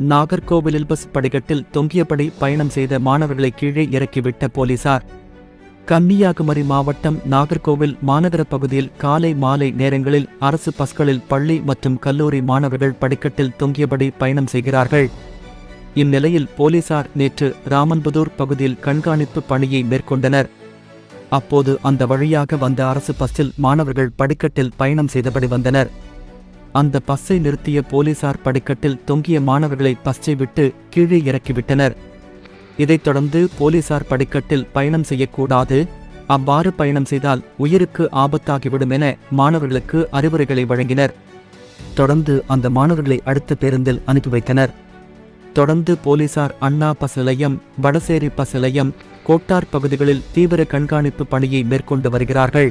நாகர்கோவிலில் பஸ் படிக்கட்டில் தொங்கியபடி பயணம் செய்த மாணவர்களை கீழே இறக்கிவிட்ட போலீசார். கன்னியாகுமரி மாவட்டம் நாகர்கோவில் மாநகர பகுதியில் காலை மாலை நேரங்களில் அரசு பஸ்களில் பள்ளி மற்றும் கல்லூரி மாணவர்கள் படிக்கட்டில் தொங்கியபடி பயணம் செய்கிறார்கள். இந்நிலையில் போலீசார் நேற்று ராமன்புதூர் பகுதியில் கண்காணிப்பு பணியை மேற்கொண்டனர். அப்போது அந்த வழியாக வந்த அரசு பஸ்ஸில் மாணவர்கள் படிக்கட்டில் பயணம் செய்தபடி வந்தனர். அந்த பஸ்ஸை நிறுத்திய போலீசார் படிக்கட்டில் தொங்கிய மாணவர்களை பஸ்ஸை விட்டு கீழே இறக்கிவிட்டனர். இதைத் தொடர்ந்து போலீசார் படிக்கட்டில் பயணம் செய்யக்கூடாது. அவ்வாறு பயணம் செய்தால் உயிருக்கு ஆபத்தாகிவிடும் என மாணவர்களுக்கு அறிவுரைகளை வழங்கினர். தொடர்ந்து அந்த மாணவர்களை அடுத்த பேருந்தில் அனுப்பி வைத்தனர். தொடர்ந்து போலீசார் அண்ணா பஸ் நிலையம் வடசேரி பஸ் நிலையம் கோட்டார் பகுதிகளில் தீவிர கண்காணிப்பு பணியை மேற்கொண்டு வருகிறார்கள்.